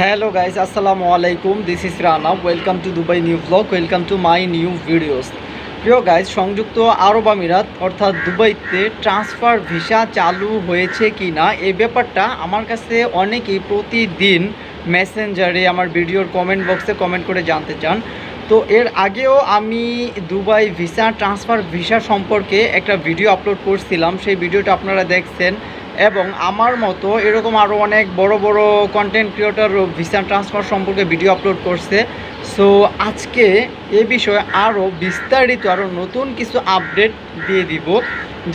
Hello guys আসসালামু আলাইকুম this is Rana welcome to Dubai new blog welcome to my new videos প্রিয় guys সংযুক্ত আরব আমিরাত, অর্থাৎ দুবাইতে ট্রান্সফার ভিসা চালু হয়েছে কি না এই ব্যাপারটা আমার কাছে অনেকেই প্রতিদিন মেসেঞ্জারে আমার ভিডিওর কমেন্ট বক্সে কমেন্ট করে জানতে চান। তো এর আগেও আমি দুবাই ভিসা ট্রান্সফার ভিসা সম্পর্কে একটা ভিডিও আপলোড করছিলাম। সেই ভিডিওটা আপনারা দেখছেন। এবং আমার মতো এরকম আরও অনেক বড় বড় কন্টেন্ট ক্রিয়েটর ভিসা ট্রান্সফার সম্পর্কে ভিডিও আপলোড করছে। সো আজকে এ বিষয়ে আরও বিস্তারিত আরও নতুন কিছু আপডেট দিয়ে দিব।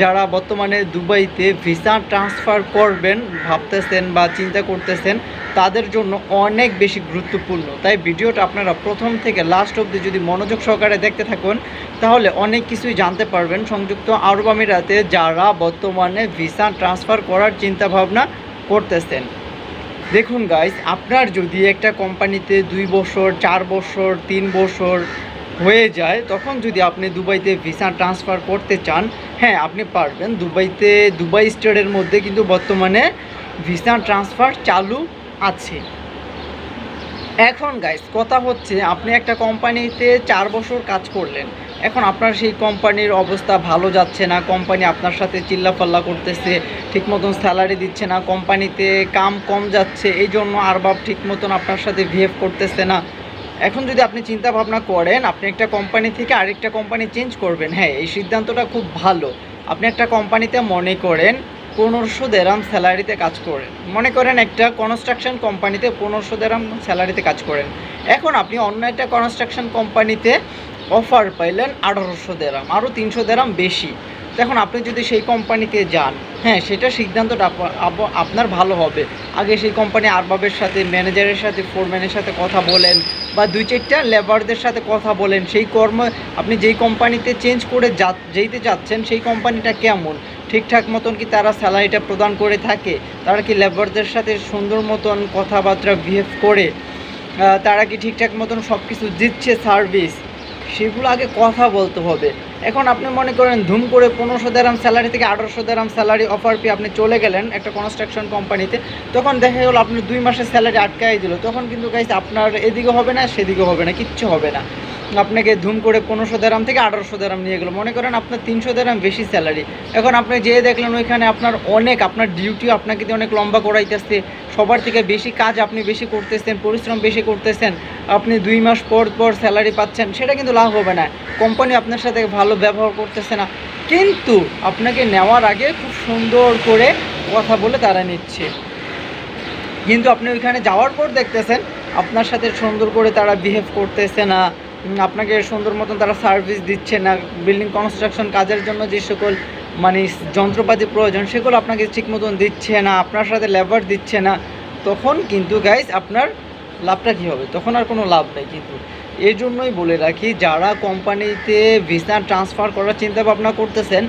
যারা বর্তমানে দুবাইতে ভিসা ট্রান্সফার করবেন, ভাবতেছেন বা চিন্তা করতেছেন, তাদের জন্য অনেক বেশি গুরুত্বপূর্ণ। তাই ভিডিওটা আপনারা প্রথম থেকে লাস্ট অবধি যদি মনোযোগ সহকারে দেখতে থাকুন, তাহলে অনেক কিছুই জানতে পারবেন। সংযুক্ত আরব আমিরাতে যারা বর্তমানে ভিসা ট্রান্সফার করার চিন্তা ভাবনা করতেছেন। দেখুন গাইস আপনার যদি একটা কোম্পানিতে দুই বছর, চার বছর, তিন বছর হয়ে যায়, তখন যদি আপনি দুবাইতে ভিসা ট্রান্সফার করতে চান হ্যাঁ আপনি পারবেন। দুবাইতে, দুবাই স্টেটের মধ্যে কিন্তু বর্তমানে ভিসা ট্রান্সফার চালু আছে। এখন গাইস কথা হচ্ছে, আপনি একটা কোম্পানিতে চার বছর কাজ করলেন। এখন আপনার সেই কোম্পানির অবস্থা ভালো যাচ্ছে না, কোম্পানি আপনার সাথে চিল্লাফাল্লা করতেছে ঠিক মতন স্যালারি দিচ্ছে না, কোম্পানিতে কাম কম যাচ্ছে, এই জন্য আরবাব ঠিক মতন আপনার সাথে বিহেভ করতেছে না। এখন যদি আপনি চিন্তা ভাবনা করেন, আপনি একটা কোম্পানি থেকে আরেকটা কোম্পানি চেঞ্জ করবেন হ্যাঁ এই সিদ্ধান্তটা খুব ভালো। আপনি একটা কোম্পানিতে মনে করেন পনেরোশো দেরাম স্যালারিতে কাজ করেন। মনে করেন একটা কনস্ট্রাকশন কোম্পানিতে পনেরোশো দেরাম স্যালারিতে কাজ করেন। এখন আপনি অন্য একটা কনস্ট্রাকশন কোম্পানিতে অফার পাইলেন আঠারোশো দেরাম আরও তিনশো দেরাম বেশি। এখন আপনি যদি সেই কোম্পানিতে যান হ্যাঁ সেটা সিদ্ধান্তটা আপ- আপ- আপনার ভালো হবে। আগে সেই কোম্পানি আরবাবের সাথে, ম্যানেজারের সাথে, ফোরম্যানের সাথে কথা বলেন, বা দুই চারটা লেবারদের সাথে কথা বলেন, সেই কর্ম, আপনি যেই কোম্পানিতে চেঞ্জ করে যা যেতে যাচ্ছেন, সেই কোম্পানিটা কেমন? ঠিকঠাক মতন কি তারা স্যালারিটা প্রদান করে থাকে? তারা কি লেবারদের সাথে সুন্দর মতন কথাবার্তা বিহেভ করে? তারা কি ঠিকঠাক মতন সব কিছু দিচ্ছে সার্ভিস? সেগুলো আগে কথা বলতে হবে। এখন আপনি মনে করেন ধুম করে পনেরোশো দেরাম স্যালারি থেকে আঠারোশো দেরাম স্যালারি অফার পেয়ে আপনি চলে গেলেন একটা কনস্ট্রাকশন কোম্পানিতে তখন দেখা গেলো আপনি দুই মাসের স্যালারি আটকাই দিল। তখন কিন্তু গাইস আপনার এদিকে হবে না, সেদিকে হবে না, কিচ্ছু হবে না। আপনাকে ধুম করে পনেরোশো দেরাম থেকে আঠারোশো দেরাম নিয়ে গেলো। মনে করেন আপনার তিনশো দেরাম বেশি স্যালারি এখন আপনি যেয়ে দেখলেন ওইখানে আপনার অনেক, আপনার ডিউটিও আপনাকে দিয়ে অনেক লম্বা করাইতেছে। সবার থেকে বেশি কাজ আপনি বেশি করতেছেন, পরিশ্রম বেশি করতেছেন, আপনি দুই মাস পর পর স্যালারি পাচ্ছেন, সেটা কিন্তু লাভ হবে না। কোম্পানি আপনার সাথে ভালো ব্যবহার করতেছে না। কিন্তু আপনাকে নেওয়ার আগে খুব সুন্দর করে কথা বলে তারা নিচ্ছে। কিন্তু আপনি ওইখানে যাওয়ার পর দেখতেছেন, আপনার সাথে সুন্দর করে তারা বিহেভ করতেছে না। আপনাকে সুন্দর মতন তারা সার্ভিস দিচ্ছে না। বিল্ডিং কনস্ট্রাকশন কাজের জন্য যে সকল মানে যন্ত্রপাতি প্রয়োজন, সেগুলো আপনাকে ঠিক মতন দিচ্ছে না, আপনার সাথে লেবার দিচ্ছে না। তখন কিন্তু গাইস আপনার লাভটা কী হবে? তখন আর কোনো লাভ নেই কিন্তু। এই জন্যই বলে রাখি, যারা কোম্পানিতে ভিসা ট্রান্সফার করার চিন্তা ভাবনা করতেছেন,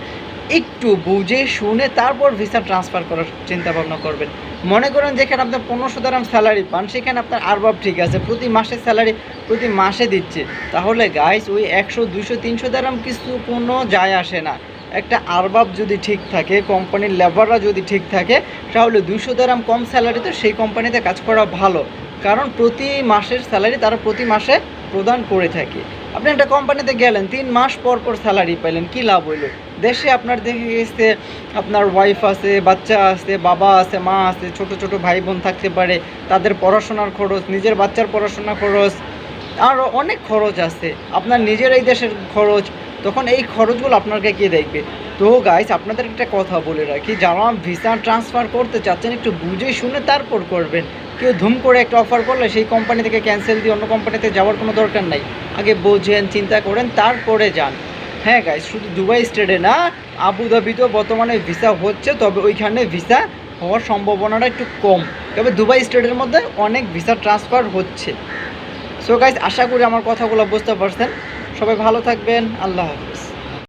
একটু বুঝে শুনে তারপর ভিসা ট্রান্সফার করার চিন্তা ভাবনা করবেন। মনে করেন যেখানে আপনার পনেরোশো দারাম স্যালারি পান, সেখানে আপনার আরবাব ঠিক আছে, প্রতি মাসের স্যালারি প্রতি মাসে দিচ্ছে। তাহলে গাইস ওই একশো দুশো তিনশো দারাম কিছু কোনো যায় আসে না। একটা আরবাব যদি ঠিক থাকে কোম্পানির লেবাররা যদি ঠিক থাকে, তাহলে দুশো দারাম কম স্যালারিতে সেই কোম্পানিতে কাজ করা ভালো। কারণ প্রতি মাসের স্যালারি তারা প্রতি মাসে প্রদান করে থাকে। আপনি একটা কোম্পানিতে গেলেন, তিন মাস পর পর স্যালারি পাইলেন কী লাভ হইল? দেশে আপনার দেখে গেছে, আপনার ওয়াইফ আছে, বাচ্চা আছে, বাবা আছে, মা আছে, ছোট ছোট ভাই বোন থাকতে পারে, তাদের পড়াশোনার খরচ, নিজের বাচ্চার পড়াশোনার খরচ আরও অনেক খরচ আছে। আপনার নিজের এই দেশের খরচ, তখন এই খরচগুলো আপনাকে কে দেখবে? তো গাইস আপনাদের একটা কথা বলে রাখি, যারা ভিসা ট্রান্সফার করতে চাচ্ছেন, একটু বুঝে শুনে তারপর করবেন। কেউ ধুম করে একটা অফার করলে, সেই কোম্পানি থেকে ক্যান্সেল দিয়ে অন্য কোম্পানিতে যাওয়ার কোনো দরকার নাই। আগে বোঝেন, চিন্তা করেন, তারপরে যান। হ্যাঁ গাইস শুধু দুবাই স্টেটে না, আবুধাবিতেও বর্তমানে ভিসা হচ্ছে, তবে ওইখানে ভিসা হওয়ার সম্ভাবনাটা একটু কম। তবে দুবাই স্টেটের মধ্যে অনেক ভিসা ট্রান্সফার হচ্ছে। সো গাইজ আশা করি আমার কথাগুলো বুঝতে পারছেন। সবাই ভালো থাকবেন, আল্লাহ হাফিজ।